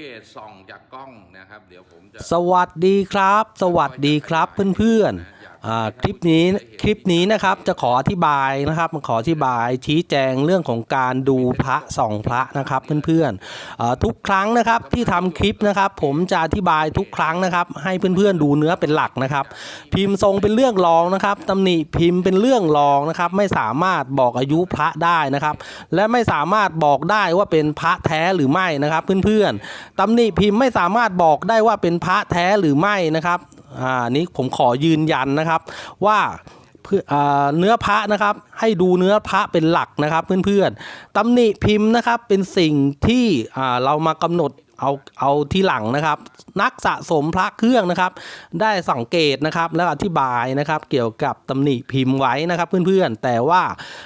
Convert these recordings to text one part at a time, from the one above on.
เกตส่องจากกล้องนะครับ เดี๋ยวผมจะ สวัสดีครับ สวัสดีครับเพื่อนๆ คลิปนี้คลิปนี้นะครับจะขออธิบายนะครับขออธิบายชี้แจงเรื่องของการดูพระส่องพระนะครับเพื่อนๆทุกครั้งนะครับที่ทำคลิปนะครับ ผมจะอธิบายทุกครั้งนะครับ ให้เพื่อนๆดูเนื้อเป็นหลักนะครับ พิมพ์ทรงเป็นเรื่องรองนะครับตำหนิพิมพ์เป็นเรื่องรองนะครับ ไม่สามารถบอกอายุพระได้นะครับ และไม่สามารถบอกได้ว่าเป็นพระแท้หรือไม่นะครับ เพื่อนๆตำหนิพิมพ์ไม่สามารถบอกได้ว่าเป็นพระแท้หรือไม่นะครับ อ่านี้ผมขอยืนยันนะครับว่าเนื้อพระนะครับให้ดูเนื้อพระเป็นหลักนะครับเพื่อนๆตำหนิพิมพ์นะครับเป็นสิ่งที่เรามากำหนด เอาเอาที่หลังนะครับ นักสะสมพระเครื่องนะครับ ได้สังเกตนะครับและอธิบายนะครับเกี่ยวกับตำหนิพิมพ์ไว้นะครับเพื่อนๆ แต่ว่า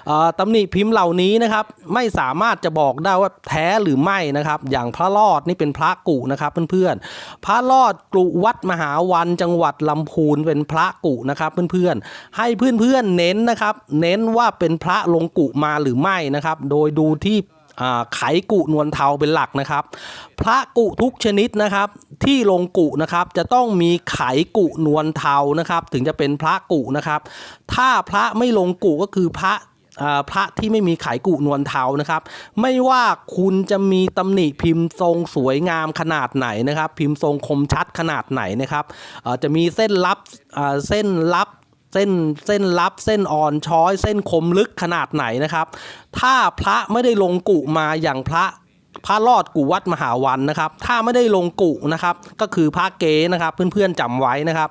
เอ่อตำหนิพิมพ์เหล่านี้นะครับไม่สามารถจะบอกได้ว่าแท้หรือไม่นะครับ อย่างพระรอดนี่เป็นพระกุนะครับเพื่อนๆ พระรอดกุวัดมหาวันจังหวัดลำพูนเป็นพระกุนะครับเพื่อนๆ ให้เพื่อนๆเน้นนะครับ เน้นว่าเป็นพระลงกุมาหรือไม่นะครับ โดยดูที่ ไขกุนวลเทาเป็นหลักนะครับ พระกุทุกชนิดนะครับ ที่ลงกุนะครับจะต้องมีไขกุนวลเทานะครับ ถึงจะเป็นพระกุนะครับ ถ้าพระไม่ลงกุก็คือพระพระที่ไม่มีไขกุนวลเทานะครับ ไม่ว่าคุณจะมีตำหนิพิมพ์ทรงสวยงามขนาดไหนนะครับ พิมพ์ทรงคมชัดขนาดไหนนะครับจะมีเส้นลับเส้นลับ เส้นเส้นลับเส้นอ่อนช้อย เส้นคมลึกขนาดไหนนะครับ ถ้าพระไม่ได้ลงกุมาอย่างพระพระรอดกุวัดมหาวันนะครับ ถ้าไม่ได้ลงกุนะครับ ก็คือพระเกนะครับ เพื่อนๆจำไว้นะครับ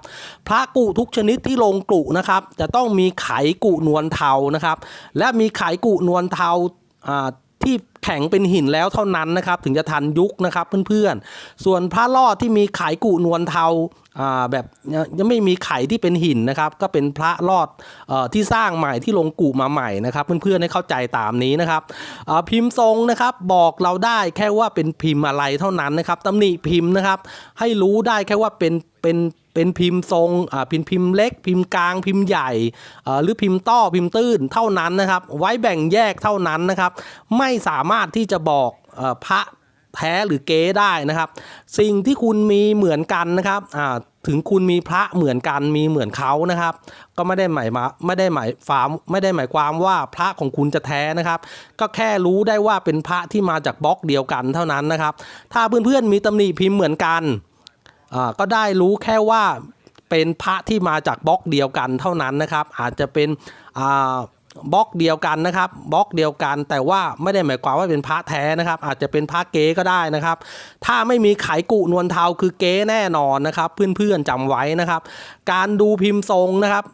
พระกุทุกชนิดที่ลงกุนะครับ จะต้องมีไขกุนวลเทานะครับ และมีไขกุนวลเทาอ่าที่ แข็งเป็นหินแล้วเท่านั้นนะครับ ถึงจะทันยุคนะครับเพื่อนๆ ส่วนพระรอดที่มีไขกุนวลเทาอ่าแบบยังไม่มีไขที่เป็นหินนะครับ ก็เป็นพระรอดอที่สร้างใหม่ที่ลงกุมาใหม่นะครับเพื่อนๆให้เข้าใจตามนี้นะครับอ่าพิมพ์ทรงนะครับบอกเราได้แค่ว่าเป็นพิมพ์อะไรเท่านั้นนะครับตำหนิพิมพ์นะครับ ให้รู้ได้แค่ว่าเป็นเป็นเป็นพิมพ์ทรงอ่าพิมพ์พิมพ์เล็ก พิมพ์กลางพิมพ์ใหญ่อ่าหรือพิมพ์ต้อพิมพ์ตื้นเท่านั้นนะครับ ไว้แบ่งแยกเท่านั้นนะครับ ไม่สามารถที่จะบอกอพระแท้หรือเก๊ได้นะครับ สิ่งที่คุณมีเหมือนกันนะครับถึงคุณมีพระเหมือนกันมีเหมือนเขานะครับ ก็ไม่ได้หมายมาไม่ได้หมายความไม่ได้หมายความว่าพระของคุณจะแท้นะครับ ก็แค่รู้ได้ว่าเป็นพระที่มาจากบล็อกเดียวกันเท่านั้นนะครับ ถ้าเพื่อนๆมีตำหนิพิมพ์เหมือนกันก็ได้รู้แค่ว่าเป็นพระที่มาจากบล็อกเดียวกันเท่านั้นนะครับ อาจจะเป็นอ่า บล็อกเดียวกันนะครับบล็อกเดียวกัน แต่ว่าไม่ได้หมายความว่าเป็นพระแท้นะครับ อาจจะเป็นพระเก๊ก็ได้นะครับ ถ้าไม่มีไขกุนวลเทาคือเก๊แน่นอนนะครับ เพื่อนๆจำไว้นะครับ การดูพิมพ์ทรงนะครับ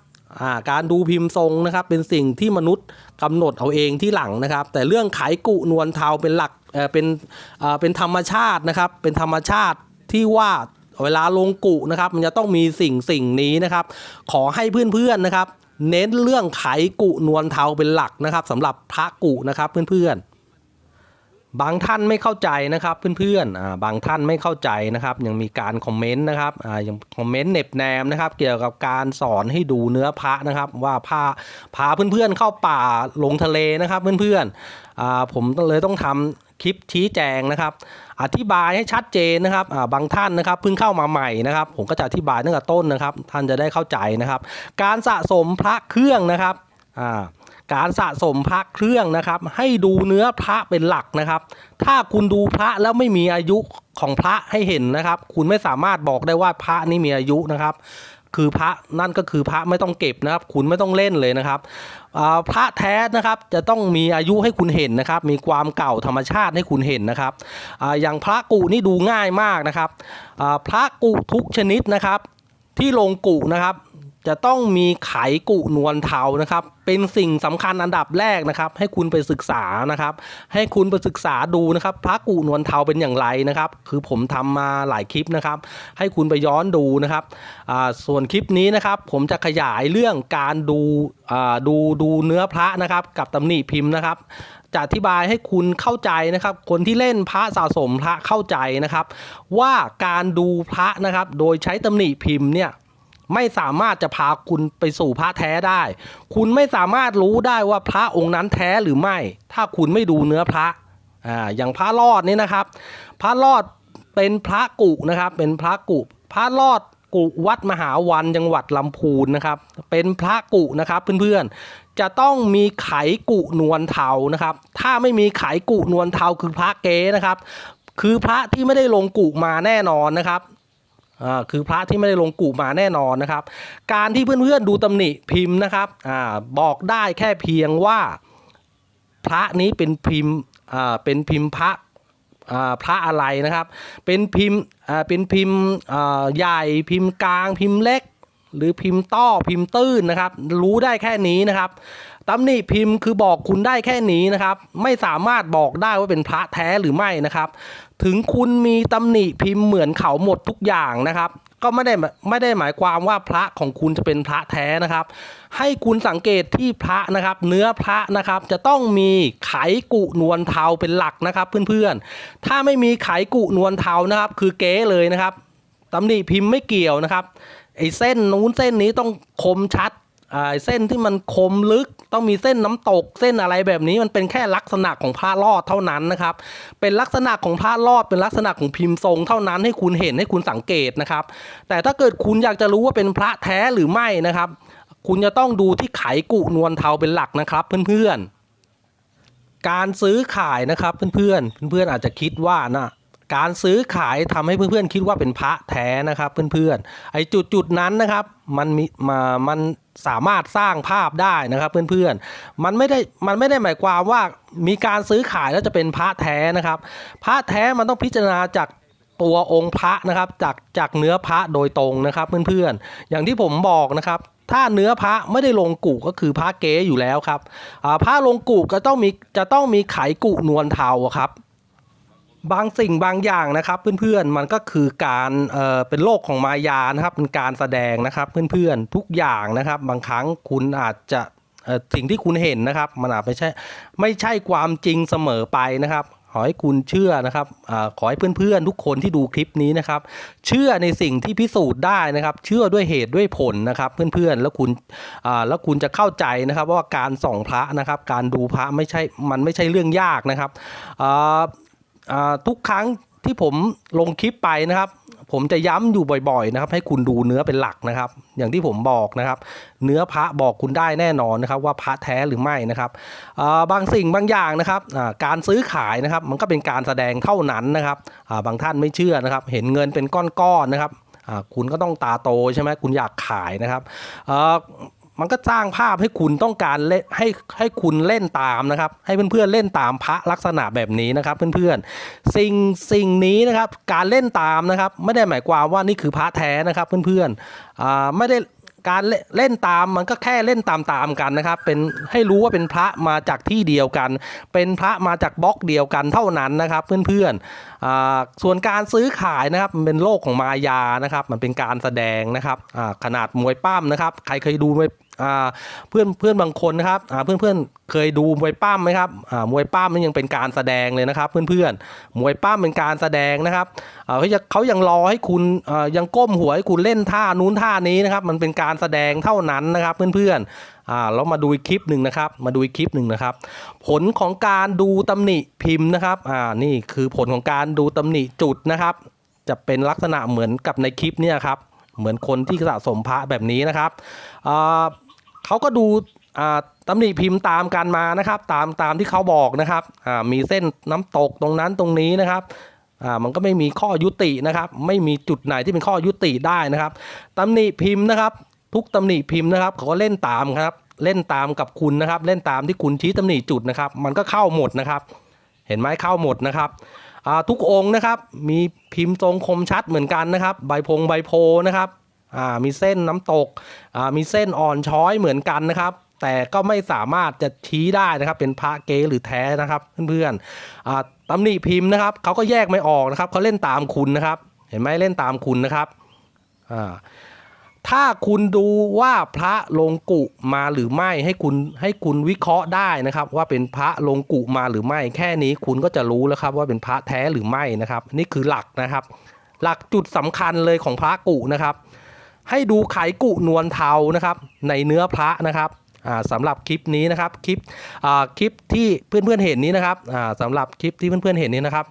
การดูพิมพ์ทรงนะครับ เป็นสิ่งที่มนุษย์กำหนดเอาเองที่หลังนะครับ แต่เรื่องไขกุนวลเทาเป็นหลักเป็นเอ่อเป็นธรรมชาตินะครับ เป็นธรรมชาติที่ว่าเวลาลงกุนะครับ มันจะต้องมีสิ่งสิ่งนี้นะครับ ขอให้เพื่อนๆนะครับ เน้นเรื่องไขกุนวลเทาเป็นหลักนะครับสำหรับพระกุนะครับเพื่อนๆ บางท่านไม่เข้าใจนะครับเพื่อนๆบางท่านไม่เข้าใจนะครับ ยังมีการคอมเมนต์นะครับยังคอมเมนต์เน็บแนมนะครับ เกี่ยวกับการสอนให้ดูเนื้อพระนะครับ ว่าพาพาเพื่อนๆเข้าป่าลงทะเลนะครับเพื่อนๆผมเลยต้องทำ คลิปชี้แจงนะครับ อธิบายให้ชัดเจนนะครับบางท่านนะครับเพิ่งเข้ามาใหม่นะครับ ผมก็จะอธิบายตั้งแต่ต้นนะครับ ท่านจะได้เข้าใจนะครับ การสะสมพระเครื่องนะครับการสะสมพระเครื่องนะครับ ให้ดูเนื้อพระเป็นหลักนะครับ ถ้าคุณดูพระแล้วไม่มีอายุของพระให้เห็นนะครับ คุณไม่สามารถบอกได้ว่าพระนี่มีอายุนะครับ คือพระนั่นก็คือพระไม่ต้องเก็บนะครับ คุณไม่ต้องเล่นเลยนะครับพระแท้นะครับจะต้องมีอายุให้คุณเห็นนะครับ มีความเก่าธรรมชาติให้คุณเห็นนะครับออย่างพระกุนี่ดูง่ายมากนะครับพระกุทุกชนิดนะครับ ที่ลงกุนะครับ จะต้องมีไขกุนวลเทานะครับ เป็นสิ่งสำคัญอันดับแรกนะครับ ให้คุณไปศึกษานะครับ ให้คุณไปศึกษาดูนะครับ พระกุนวลเทาเป็นอย่างไรนะครับ คือผมทำมาหลายคลิปนะครับ ให้คุณไปย้อนดูนะครับส่วนคลิปนี้นะครับ ผมจะขยายเรื่องการดูดูดูเนื้อพระนะครับ กับตำหนิพิมพ์นะครับจะอธิบายให้คุณเข้าใจนะครับ คนที่เล่นพระสะสมพระเข้าใจนะครับ ว่าการดูพระนะครับ โดยใช้ตำหนิพิมพ์เนี่ย ไม่สามารถจะพาคุณไปสู่พระแท้ได้ คุณไม่สามารถรู้ได้ว่าพระองค์นั้นแท้หรือไม่ ถ้าคุณไม่ดูเนื้อพระอ่าอย่างพระรอดนี่นะครับ พระรอดเป็นพระกุนะครับ เป็นพระกุ พระรอดกุวัดมหาวันจังหวัดลำพูนนะครับ เป็นพระกุนะครับเพื่อนๆ จะต้องมีไขกุนวลเทานะครับ ถ้าไม่มีไขกุนวลเทาคือพระเก๊นะครับ คือพระที่ไม่ได้ลงกุมาแน่นอนนะครับ อ่าคือพระที่ไม่ได้ลงกุมาแน่นอนนะครับ การที่เพื่อนๆดูตำหนิพิมพ์นะครับอ่าบอกได้แค่เพียงว่าพระนี้เป็นพิมพ์อ่าเป็นพิมพ์พระอ่าพระอะไรนะครับ เป็นพิมพ์อ่าเป็นพิมพ์อ่าใหญ่พิมพ์กลางพิมพ์เล็ก หรือพิมพ์ต้อพิมพ์ตื้นนะครับ รู้ได้แค่นี้นะครับตำหนิพิมพ์คือบอกคุณได้แค่นี้นะครับ ไม่สามารถบอกได้ว่าเป็นพระแท้หรือไม่นะครับ ถึงคุณมีตำหนิพิมพ์เหมือนเขาหมดทุกอย่างนะครับ ก็ไม่ได้ไม่ได้หมายความว่าพระของคุณจะเป็นพระแท้นะครับ ให้คุณสังเกตที่พระนะครับ เนื้อพระนะครับจะต้องมีไขกุนวลเทาเป็นหลักนะครับ เพื่อนๆ ถ้าไม่มีไขกุนวลเทานะครับ คือเก๊เลยนะครับตำหนิพิมพ์ไม่เกี่ยวนะครับไอ้เส้นนู้นเส้นนี้ต้องคมชัด เส้นที่มันคมลึก ต้องมีเส้นน้ำตก เส้นอะไรแบบนี้มันเป็นแค่ลักษณะของผ้ารอดเท่านั้นนะครับ เป็นลักษณะของผ้ารอดเป็นลักษณะของพิมพ์ทรงเท่านั้นให้คุณเห็นให้คุณสังเกตนะครับ แต่ถ้าเกิดคุณอยากจะรู้ว่าเป็นพระแท้หรือไม่นะครับ คุณจะต้องดูที่ไขกุนวลเทาเป็นหลักนะครับ เพื่อนๆการซื้อขายนะครับเพื่อนๆเพื่อนๆอาจจะคิดว่านะ การซื้อขายทำให้เพื่อนๆคิดว่าเป็นพระแท้นะครับเพื่อนๆไอ้จุดๆนั้นนะครับมันมีมามันสามารถสร้างภาพได้นะครับเพื่อนๆ มันไม่ได้มันไม่ได้หมายความว่ามีการซื้อขายแล้วจะเป็นพระแท้นะครับ พระแท้มันต้องพิจารณาจากตัวองค์พระนะครับจากจากเนื้อพระโดยตรงนะครับเพื่อนๆ อย่างที่ผมบอกนะครับถ้าเนื้อพระไม่ได้ลงกุก็คือพระเก๊อยู่แล้วครับพระลงกุก็ต้องมีจะต้องมีไขกุนวลเทาครับ บางสิ่งบางอย่างนะครับเพื่อนๆมันก็คือการเอ่อเป็นโลกของมายานะครับเป็นการแสดงนะครับเพื่อนๆทุกอย่างนะครับ บางครั้งคุณอาจจะสิ่งที่คุณเห็นนะครับ มันอาจไม่ใช่ไม่ใช่ความจริงเสมอไปนะครับ ขอให้คุณเชื่อนะครับอขอให้เพื่อนๆ ทุกคนที่ดูคลิปนี้นะครับ เชื่อในสิ่งที่พิสูจน์ได้นะครับ เชื่อด้วยเหตุด้วยผลนะครับเพื่อนๆแล้วคุณแล้วคุณจะเข้าใจนะครับว่าการส่องพระนะครับ การดูพระไม่ใช่มันไม่ใช่เรื่องยากนะครับอ่า ทุกครั้งที่ผมลงคลิปไปนะครับ ผมจะย้ำอยู่บ่อยๆนะครับ ให้คุณดูเนื้อเป็นหลักนะครับ อย่างที่ผมบอกนะครับ เนื้อพระบอกคุณได้แน่นอนนะครับ ว่าพระแท้หรือไม่นะครับบางสิ่งบางอย่างนะครับการซื้อขายนะครับ มันก็เป็นการแสดงเท่านั้นนะครับบางท่านไม่เชื่อนะครับ เห็นเงินเป็นก้อนๆนะครับคุณก็ต้องตาโตใช่ไหมคุณอยากขายนะครับ มันก็สร้างภาพให้คุณต้องการเล่นให้ให้คุณเล่นตามนะครับ ให้เพื่อนๆเล่นตามพระลักษณะแบบนี้นะครับ เพื่อนๆสิ่งสิ่งนี้นะครับการเล่นตามนะครับ ไม่ได้หมายความว่านี่คือพระแท้นะครับ เพื่อนๆอ่าไม่ได้การเล่นเล่นตามมันก็แค่เล่นตามๆกันนะครับ เป็นให้รู้ว่าเป็นพระมาจากที่เดียวกัน เป็นพระมาจากบล็อกเดียวกันเท่านั้นนะครับ เพื่อนๆอ่าส่วนการซื้อขายนะครับมันเป็นโลกของมายานะครับ มันเป็นการแสดงนะครับอ่าขนาดมวยปั้มนะครับ ใครเคยดูมวย เพื่อนเพื่อนบางคนนะครับเพื่อนเพื่อนเคยดูมวยปั้มไหมครับมวยปั้มนี่ยังเป็นการแสดงเลยนะครับ เพื่อนเพื่อนมวยปั้มเป็นการแสดงนะครับเขาจะเขายังรอให้คุณยังก้มหัวให้คุณเล่นท่านู้นท่านี้นะครับ มันเป็นการแสดงเท่านั้นนะครับ เพื่อนเพื่อนอ่าเรามาดูอีกคลิปหนึ่งนะครับ มาดูอีกคลิปหนึ่งนะครับ ผลของการดูตำหนิพิมพ์นะครับอ่านี่คือผลของการดูตำหนิจุดนะครับ จะเป็นลักษณะเหมือนกับในคลิปเนี่ยครับเหมือนคนที่สะสมพระแบบนี้นะครับอ่า เขาก็ดูตำหนิพิมพ์ตามกันมานะครับ ตามตามที่เขาบอกนะครับมีเส้นน้ำตกตรงนั้นตรงนี้นะครับมันก็ไม่มีข้อยุตินะครับ ไม่มีจุดไหนที่เป็นข้อยุติได้นะครับตำหนิพิมพ์นะครับ ทุกตำหนิพิมพ์นะครับเขาก็เล่นตามครับเล่นตามกับคุณนะครับ เล่นตามที่คุณชี้ตำหนิจุดนะครับ มันก็เข้าหมดนะครับ เห็นไหมเข้าหมดนะครับทุกองค์นะครับมีพิมพ์ทรงคมชัดเหมือนกันนะครับ ใบพงใบโพนะครับ อ่ามีเส้นน้ำตกอ่ามีเส้นอ่อนช้อยเหมือนกันนะครับ แต่ก็ไม่สามารถจะชี้ได้นะครับ เป็นพระเกหรือแท้นะครับเพื่อนๆอ่าตำหนิพิมพ์นะครับเขาก็แยกไม่ออกนะครับเขาเล่นตามคุณนะครับ เห็นไหมเล่นตามคุณนะครับอ่าถ้าคุณดูว่าพระลงกุมาหรือไม่ให้คุณให้คุณวิเคราะห์ได้นะครับ ว่าเป็นพระลงกุมาหรือไม่ แค่นี้คุณก็จะรู้แล้วครับว่าเป็นพระแท้หรือไม่นะครับ นี่คือหลักนะครับ หลักจุดสำคัญเลยของพระกุนะครับ ให้ดูไขกุนวลเทานะครับ ในเนื้อพระนะครับสำหรับคลิปนี้นะครับคลิปคลิปที่เพื่อนๆเห็นนี้นะครับสำหรับคลิปที่เพื่อนๆเห็นนี้นะครับ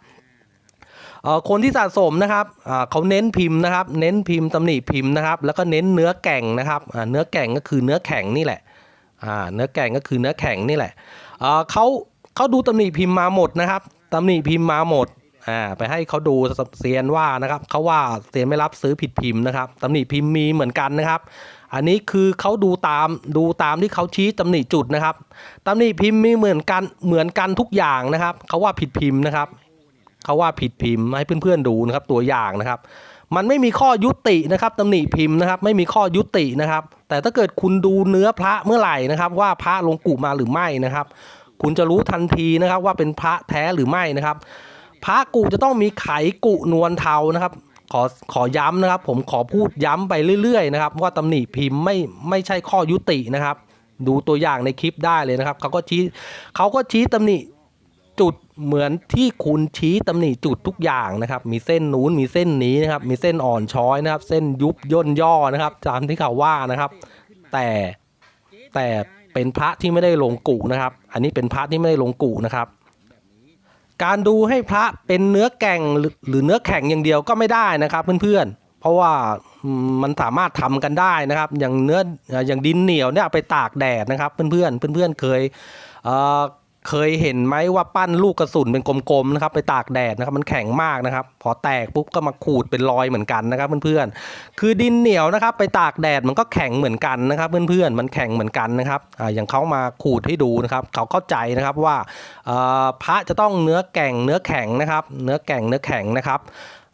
คนที่สะสมนะครับเขาเน้นพิมพ์นะครับ เน้นพิมพ์ตำหนิพิมพ์นะครับ แล้วก็เน้นเนื้อแก่งนะครับเนื้อแก่งก็คือเนื้อแข็งนี่แหละเนื้อแก่งก็คือเนื้อแข็งนี่แหละเอ่อเขาเขาดูตำหนิพิมพ์มาหมดนะครับตำหนิพิมพ์มาหมด อ่าไปให้เขาดูเซียนว่านะครับเขาว่าเซียนไม่รับซื้อผิดพิมพ์นะครับตำหนิพิมพ์มีเหมือนกันนะครับ อันนี้คือเขาดูตามดูตามที่เขาชี้ตำหนิจุดนะครับตำหนิพิมพ์มีเหมือนกันเหมือนกันทุกอย่างนะครับเขาว่าผิดพิมพ์นะครับเขาว่าผิดพิมพ์ให้เพื่อนๆดูนะครับตัวอย่างนะครับมันไม่มีข้อยุตินะครับตำหนิพิมพ์นะครับไม่มีข้อยุตินะครับ แต่ถ้าเกิดคุณดูเนื้อพระเมื่อไหร่นะครับ ว่าพระลงกุมาหรือไม่นะครับ คุณจะรู้ทันทีนะครับว่าเป็นพระแท้หรือไม่นะครับ พระกุจะต้องมีไขกุนวลเทานะครับ ขอขอย้ำนะครับ ผมขอพูดย้ำไปเรื่อยๆนะครับว่าตำหนิพิมพ์ไม่ไม่ใช่ข้อยุตินะครับ ดูตัวอย่างในคลิปได้เลยนะครับเขาก็ชี้เขาก็ชี้ตำหนิจุดเหมือนที่คุณชี้ตำหนิจุดทุกอย่างนะครับ มีเส้นนู้นมีเส้นนี้นะครับ มีเส้นอ่อนช้อยนะครับ เส้นยุบย่นย่อนะครับตามที่เขาว่านะครับ แต่แต่เป็นพระที่ไม่ได้ลงกุนะครับ อันนี้เป็นพระที่ไม่ได้ลงกุนะครับ การดูให้พระเป็นเนื้อแก่งหรือเนื้อแข็งอย่างเดียวก็ไม่ได้นะครับเพื่อนๆ เพราะว่ามันสามารถทำกันได้นะครับ อย่างเนื้ออย่างดินเหนียวเนี่ยไปตากแดดนะครับ เพื่อนๆเพื่อนๆเคย เคยเห็นไหมว่าปั้นลูกกระสุนเป็นกลมๆนะครับไปตากแดดนะครับมันแข็งมากนะครับ พอแตกปุ๊บก็มาขูดเป็นรอยเหมือนกันนะครับเพื่อนๆคือดินเหนียวนะครับ ไปตากแดดมันก็แข็งเหมือนกันนะครับเพื่อนๆมันแข็งเหมือนกันนะครับอ่าอย่างเขามาขูดให้ดูนะครับเขาเข้าใจนะครับว่าอ่อพระจะต้องเนื้อแก่งเนื้อแข็งนะครับ เนื้อแก่งเนื้อแข็งนะครับ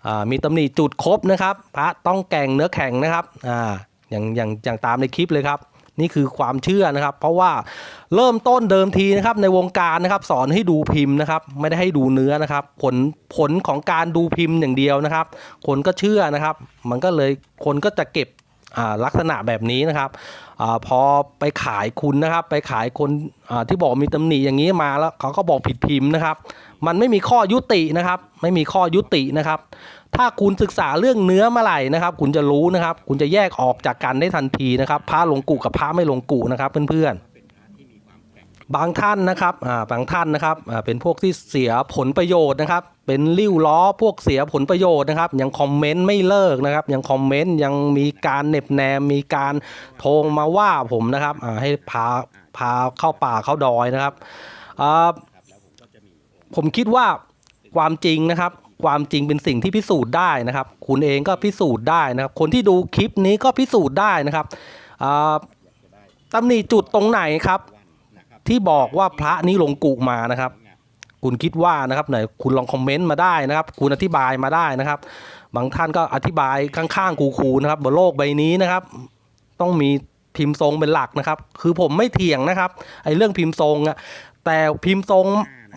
อ่ามีตำหนิจุดครบนะครับ พระต้องแก่งเนื้อแข็งนะครับอ่าอย่างอย่างอย่างตามในคลิปเลยครับ นี่คือความเชื่อนะครับ เพราะว่าเริ่มต้นเดิมทีนะครับในวงการนะครับ สอนให้ดูพิมพ์นะครับ ไม่ได้ให้ดูเนื้อนะครับ ผลผลของการดูพิมพ์อย่างเดียวนะครับ คนก็เชื่อนะครับ มันก็เลยคนก็จะเก็บลักษณะแบบนี้นะครับอพอไปขายคุณนะครับ ไปขายคนที่บอกมีตำหนิอย่างนี้มาแล้วเขาก็บอกผิดพิมพ์นะครับ มันไม่มีข้อยุตินะครับ ไม่มีข้อยุตินะครับ ถ้าคุณศึกษาเรื่องเนื้อเมื่อไหร่นะครับ คุณจะรู้นะครับ คุณจะแยกออกจากกันได้ทันทีนะครับพระลงกุกับพระไม่ลงกุนะครับเพื่อนๆบางท่านนะครับอ่าบางท่านนะครับอ่าเป็นพวกที่เสียผลประโยชน์นะครับ เป็นริ้วล้อพวกเสียผลประโยชน์นะครับ ยังคอมเมนต์ไม่เลิกนะครับ ยังคอมเมนต์ยังมีการเหน็บแนมมีการโทรมาว่าผมนะครับอ่าให้พาพาเข้าป่าเข้าดอยนะครับอ่าผมคิดว่าความจริงนะครับ ความจริงเป็นสิ่งที่พิสูจน์ได้นะครับ คุณเองก็พิสูจน์ได้นะครับ คนที่ดูคลิปนี้ก็พิสูจน์ได้นะครับตำหนิจุดตรงไหนครับ ที่บอกว่าพระนี้ลงกุมานะครับ คุณคิดว่านะครับไหนคุณลองคอมเมนต์มาได้นะครับ คุณอธิบายมาได้นะครับ บางท่านก็อธิบายข้างๆคูๆนะครับบนโลกใบนี้นะครับ ต้องมีพิมพ์ทรงเป็นหลักนะครับ คือผมไม่เถียงนะครับไอ้เรื่องพิมพ์ทรงอะ แต่พิมพ์ทรง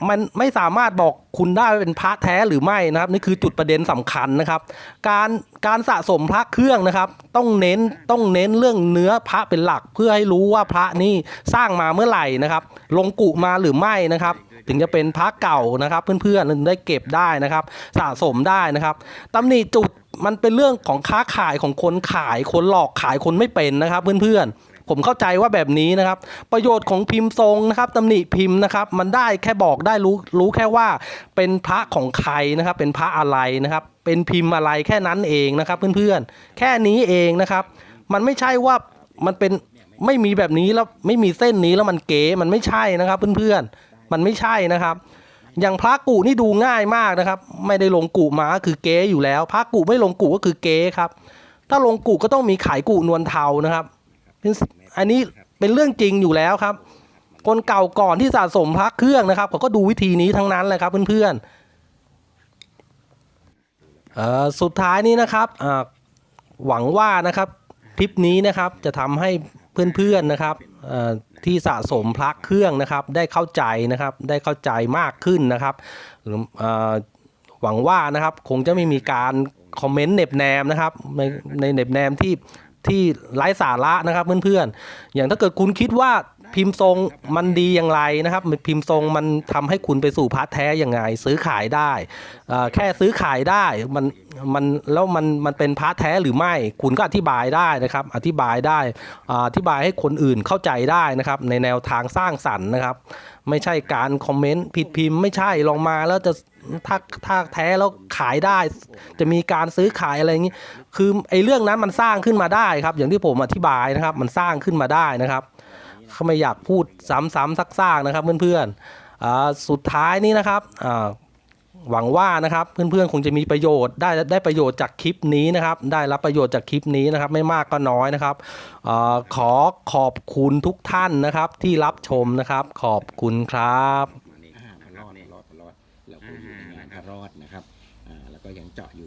มันไม่สามารถบอกคุณได้ว่าเป็นพระแท้หรือไม่นะครับ นี่คือจุดประเด็นสำคัญนะครับ การการสะสมพระเครื่องนะครับ ต้องเน้นต้องเน้นเรื่องเนื้อพระเป็นหลัก เพื่อให้รู้ว่าพระนี่สร้างมาเมื่อไหร่นะครับ ลงกุมาหรือไม่นะครับ ถึงจะเป็นพระเก่านะครับ เพื่อนๆถึงได้เก็บได้นะครับ สะสมได้นะครับตำหนิจุดมันเป็นเรื่องของค้าขายของคนขายคนหลอกขายคนไม่เป็นนะครับ เพื่อนๆ ผมเข้าใจว่าแบบนี้นะครับ ประโยชน์ของพิมพ์ทรงนะครับตำหนิพิมพ์นะครับ มันได้แค่บอกได้รู้รู้แค่ว่าเป็นพระของใครนะครับ เป็นพระอะไรนะครับ เป็นพิมพ์อะไรแค่นั้นเองนะครับ เพื่อนๆ แค่นี้เองนะครับ มันไม่ใช่ว่ามันเป็นไม่มีแบบนี้แล้วไม่มีเส้นนี้แล้วมันเก๋มันไม่ใช่นะครับเพื่อนๆ มันไม่ใช่นะครับ อย่างพระกุนี่ดูง่ายมากนะครับ ไม่ได้ลงกุมาคือเก๊อยู่แล้ว พระกุไม่ลงกุก็คือเก๊ครับ ถ้าลงกุก็ต้องมีขายกุนวลเทานะครับ อันนี้เป็นเรื่องจริงอยู่แล้วครับ คนเก่าก่อนที่สะสมพระเครื่องนะครับเขาก็ดูวิธีนี้ทั้งนั้นเลยครับเพื่อนๆเอ่อสุดท้ายนี้นะครับอ่าหวังว่านะครับคลิปนี้นะครับจะทำให้เพื่อนๆนะครับเอ่อที่สะสมพระเครื่องนะครับ ได้เข้าใจนะครับ ได้เข้าใจมากขึ้นนะครับหรือเอ่อหวังว่านะครับคงจะไม่มีการคอมเมนต์เหน็บแนมนะครับในในเหน็บแนมที่ ที่ไร้สาระนะครับเพื่อนๆ อย่างถ้าเกิดคุณคิดว่าพิมพ์ทรงมันดีอย่างไรนะครับพิมพ์ทรงมันทำให้คุณไปสู่พระแท้ยังไง ซื้อขายได้ แค่ซื้อขายได้มันมันแล้วมันมันเป็นพระแท้หรือไม่ คุณก็อธิบายได้นะครับ อธิบายได้อ่าอธิบายให้คนอื่นเข้าใจได้นะครับ ในแนวทางสร้างสรรค์นะครับ ไม่ใช่การคอมเมนต์ผิดพิมพ์ไม่ใช่ลองมาแล้วจะถ้าถ้าแท้แล้วขายได้ จะมีการซื้อขายอะไรอย่างนี้ คือไอ้เรื่องนั้นมันสร้างขึ้นมาได้ครับ อย่างที่ผมอธิบายนะครับ มันสร้างขึ้นมาได้นะครับเขาไม่อยากพูดซ้ำๆซักๆนะครับเพื่อนๆอ่าสุดท้ายนี้นะครับอ่า หวังว่านะครับเพื่อนๆคงจะมีประโยชน์ได้ได้ประโยชน์จากคลิปนี้นะครับ ได้รับประโยชน์จากคลิปนี้นะครับ ไม่มากก็น้อยนะครับอาขอขอบคุณทุกท่านนะครับ ที่รับชมนะครับ ขอบคุณครับอ่าพอรอดพอรอดพอรอดเราก็อยู่ในงานพอรอดนะครับอ่าแล้วก็ยังเจาะอยู่ตรง